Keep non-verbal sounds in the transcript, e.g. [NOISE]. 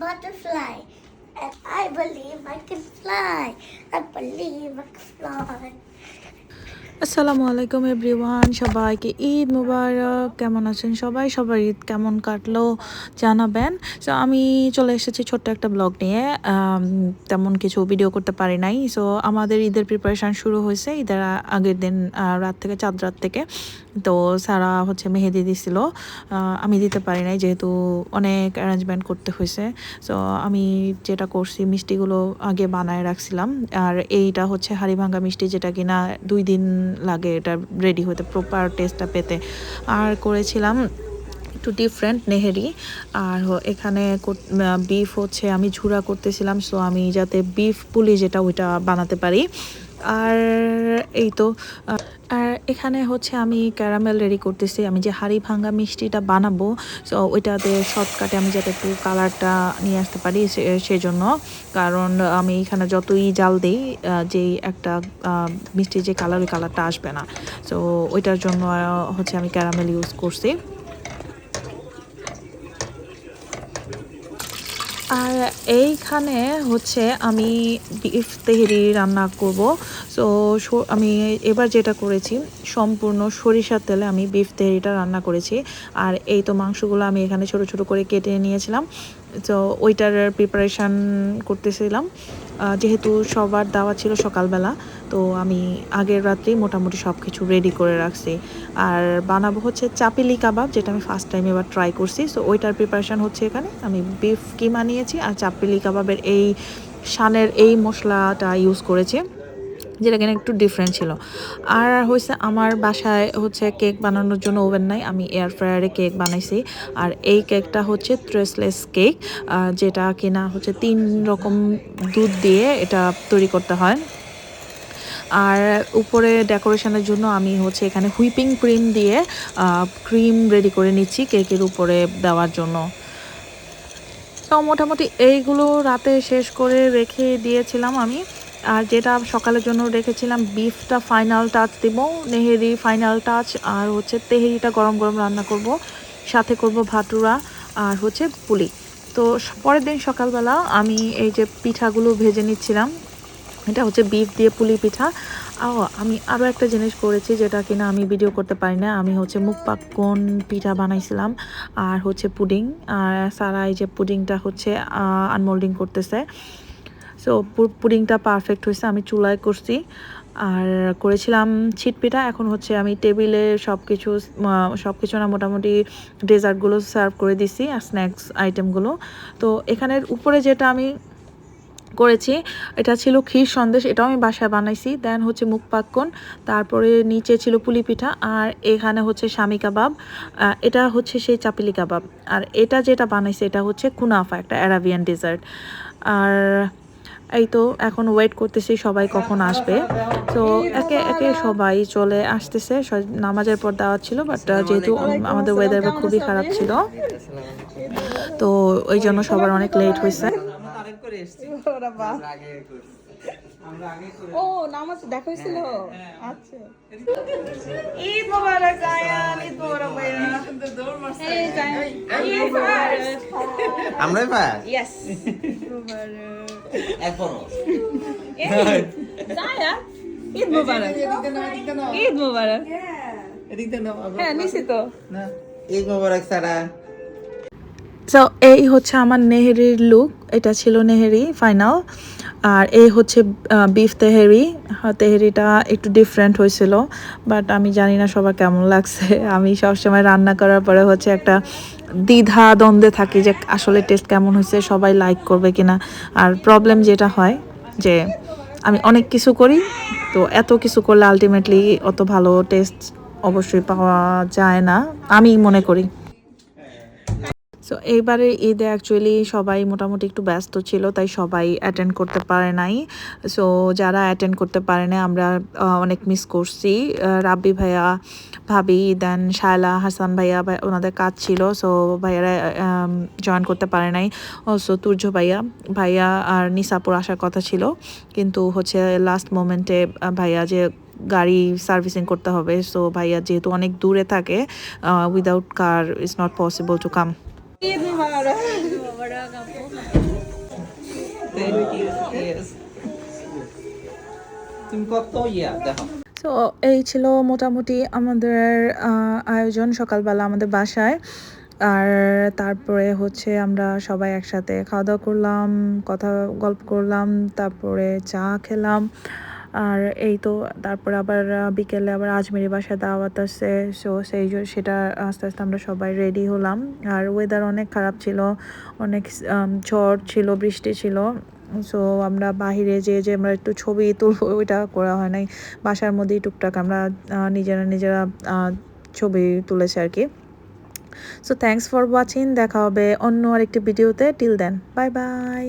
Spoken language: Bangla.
butterfly. And I believe I can fly. I believe I can fly. আসসালামু আলাইকুম এভরিওয়ান, সবাইকে ঈদ মুবারক। কেমন আছেন সবাই? সবার ঈদ কেমন কাটলো? জানাবেন। সো আমি চলে এসেছি ছোট্ট একটা ব্লগ নিয়ে। তেমন কিছু ভিডিও করতে পারি নাই। সো আমাদের ঈদের প্রিপারেশান শুরু হয়েছে ঈদের আগের দিন রাত থেকে, চাঁদ রাত থেকে। তো, সারা হচ্ছে মেহেদি দিছিল। আমি দিতে পারি নাই যেহেতু অনেক অ্যারেঞ্জমেন্ট করতে হয়েছে। সো আমি যেটা করছি, মিষ্টিগুলো আগে বানায় রাখছিলাম। আর এইটা হচ্ছে হাড়ি ভাঙ্গা মিষ্টি, যেটা কিনা দুই দিন লাগে এটা রেডি হতে প্রপার টেস্টটা পেতে। আর করেছিলাম একটু ডিফারেন্ট নেহেরি। আর এখানে বিফ হচ্ছে, আমি ঝুরা করতেছিলাম সো আমি যাতে বিফ পুলি যেটা, ওইটা বানাতে পারি। আর এই তো আর এখানে হচ্ছে আমি ক্যারামেল রেডি করতেছি। আমি যে হাড়ি ভাঙ্গা মিষ্টিটা বানাবো সো ওইটাতে শর্টকাটে আমি যাতে একটু কালারটা নিয়ে আসতে পারি সেজন্য। কারণ আমি এখানে যতই জাল দিই যেই একটা মিষ্টির যে কালার, ওই কালারটা আসবে না। সো ওইটার জন্য হচ্ছে আমি ক্যারামেল ইউজ করছি। আর এইখানে হচ্ছে আমি বিফ তেহেরি রান্না করব। সো, আমি এবার যেটা করেছি, সম্পূর্ণ সরিষার তেলে আমি বিফ তেহেরিটা রান্না করেছি। আর এই তো মাংসগুলো আমি এখানে ছোট ছোট করে কেটে নিয়েছিলাম। তো ওইটার প্রিপারেশান করতেছিলাম। যেহেতু সবার দাওয়া ছিল সকালবেলা, তো আমি আগের রাত্রেই মোটামুটি সব কিছু রেডি করে রাখছি। আর বানাবো হচ্ছে চাপিলি কাবাব, যেটা আমি ফার্স্ট টাইম এবার ট্রাই করছি। সো ওইটার প্রিপারেশান হচ্ছে এখানে। আমি বিফ কিমা নিয়েছি আর চাপিলি কাবাবের এই শানের এই মশলাটা ইউজ করেছি। যেটা কিনা একটু ডিফারেন্ট ছিল। আর হয়েছে আমার বাসায় হচ্ছে কেক বানানোর জন্য ওভেন নাই, আমি এয়ার ফ্রায়ারে কেক বানাইছি। আর এই কেকটা হচ্ছে ট্রেসলেস কেক যেটা কিনা হচ্ছে তিন রকম দুধ দিয়ে এটা তৈরি করতে হয়। আর উপরে ডেকোরেশনের জন্য আমি হচ্ছে এখানে হুইপিং ক্রিম দিয়ে ক্রিম রেডি করে নিচ্ছি কেকের উপরে দেওয়ার জন্য। তো মোটামুটি এইগুলো রাতে শেষ করে রেখে দিয়েছিলাম আমি। আর যেটা সকালের জন্য রেখেছিলাম বিফটা ফাইনাল টাচ দিব, নেহেরি ফাইনাল টাচ আর হচ্ছে তেহেরিটা গরম গরম রান্না করব, সাথে করব ভাটুরা আর হচ্ছে পুলি। তো পরের দিন সকালবেলা আমি এই যে পিঠাগুলো ভেজে নিচ্ছিলাম, এটা হচ্ছে বিফ দিয়ে পুলি পিঠা। ও আমি আরও একটা জিনিস করেছি যেটা কিনা আমি ভিডিও করতে পারি না, আমি হচ্ছে মুখ পাক্কন পিঠা বানাইছিলাম, আর হচ্ছে পুডিং, আর সারা এই যে পুডিংটা হচ্ছে আনমোল্ডিং করতেছে। সো পুডিংটা পারফেক্ট হয়েছে, আমি চুলায় করছি। আর করেছিলাম ছিট পিঠা, এখন হচ্ছে আমি টেবিলে সব কিছু সব কিছু না মোটামুটি ডেজার্টগুলো সার্ভ করে দিছি আর স্ন্যাক্স আইটেমগুলো তো এখানের উপরে যেটা আমি করেছি, এটা ছিল ক্ষীর সন্দেশ, এটাও আমি বাসায় বানাইছি। দেন হচ্ছে মুখ পাক্কন, তারপরে নিচে ছিল পুলি পিঠা আর এখানে হচ্ছে স্বামী কাবাব। এটা হচ্ছে সেই চাপিলি কাবাব। আর এটা যেটা বানাইছে, এটা হচ্ছে কুনাফা, একটা অ্যারাবিয়ান ডেজার্ট আর এই তো এখন ওয়েট করতেছি সবাই কখন আসবে। তো একে একে সবাই চলে আসতেছে। নামাজের পর দেওয়া ছিল বাট যেহেতু আমাদের ওয়েদার খুবই খারাপ ছিল তো ওই জন্য সবার অনেক লেট হয়েছে। ওরা ও নামাজ দেখা হয়েছিল? আচ্ছা। ঈদ মোবারক জায়ান ঈদ মোবারক ভাইয়া। এই জায়ান। ঈদ মোবারক আমরাই ইয়েস জায়ান ঈদ মোবারক। ঈদ মোবারক। হ্যাঁ নিশ্চিত তো। না ঈদ মোবারক সারা। সো এই হচ্ছে আমার নেহেরির লুক এটা ছিল নেহেরি ফাইনাল আর এই হচ্ছে বিফ তেহেরি। তেহেরিটা একটু ডিফারেন্ট হয়েছিল বাট আমি জানি না সবার কেমন লাগছে। [LAUGHS] আমি সবসময় রান্না করার পরে হচ্ছে একটা দ্বিধা দ্বন্দ্বে থাকি যে আসলে টেস্ট কেমন হয়েছে, সবাই লাইক করবে কিনা। আর প্রবলেম যেটা হয় যে আমি অনেক কিছু করি, তো এত কিছু করলে আলটিমেটলি অত ভালো টেস্ট অবশ্যই পাওয়া যায় না। আমি মনে করি। সো এইবারে ঈদে অ্যাকচুয়ালি সবাই মোটামুটি একটু ব্যস্ত ছিল, তাই সবাই অ্যাটেন্ড করতে পারে নাই। সো যারা অ্যাটেন্ড করতে পারে না আমরা অনেক মিস করছি। রাব্বি ভাইয়া, ভাবি দেন শায়লা, হাসান ভাইয়া ভাই- ওনাদের কাজ ছিল। সো ভাইয়ারা জয়েন করতে পারে নাই। সো তুর্য ভাইয়া ভাইয়া আর নিসাপুর আসার কথা ছিল। কিন্তু হচ্ছে লাস্ট মোমেন্টে ভাইয়া যে গাড়ি সার্ভিসিং করতে হবে। সো ভাইয়া যেহেতু অনেক দূরে থাকে without car is not possible to come তো এই ছিল মোটামুটি আমাদের আয়োজন সকালবেলা আমাদের বাসায়। আর তারপরে হচ্ছে আমরা সবাই একসাথে খাওয়া দাওয়া করলাম, কথা গল্প করলাম, তারপরে চা খেলাম। আর এই তো তারপরে আবার বিকেলে আবার আজমেরি বাসায় দাওয়াত আছে। সো সেই সেটা আস্তে আস্তে আমরা সবাই রেডি হলাম। আর ওয়েদার অনেক খারাপ ছিল, অনেক ঝড় ছিল, বৃষ্টি ছিল। সো আমরা বাহিরে যে যে আমরা একটু ছবি তুলবো, ওইটা করা হয় নাই। বাসার মধ্যেই টুকটাক আমরা নিজেরা নিজেরা ছবি তুলেছি আর কি। সো থ্যাংকস ফর ওয়াচিং দেখা হবে অন্য আরেকটি ভিডিওতে টিল দেন বাই বাই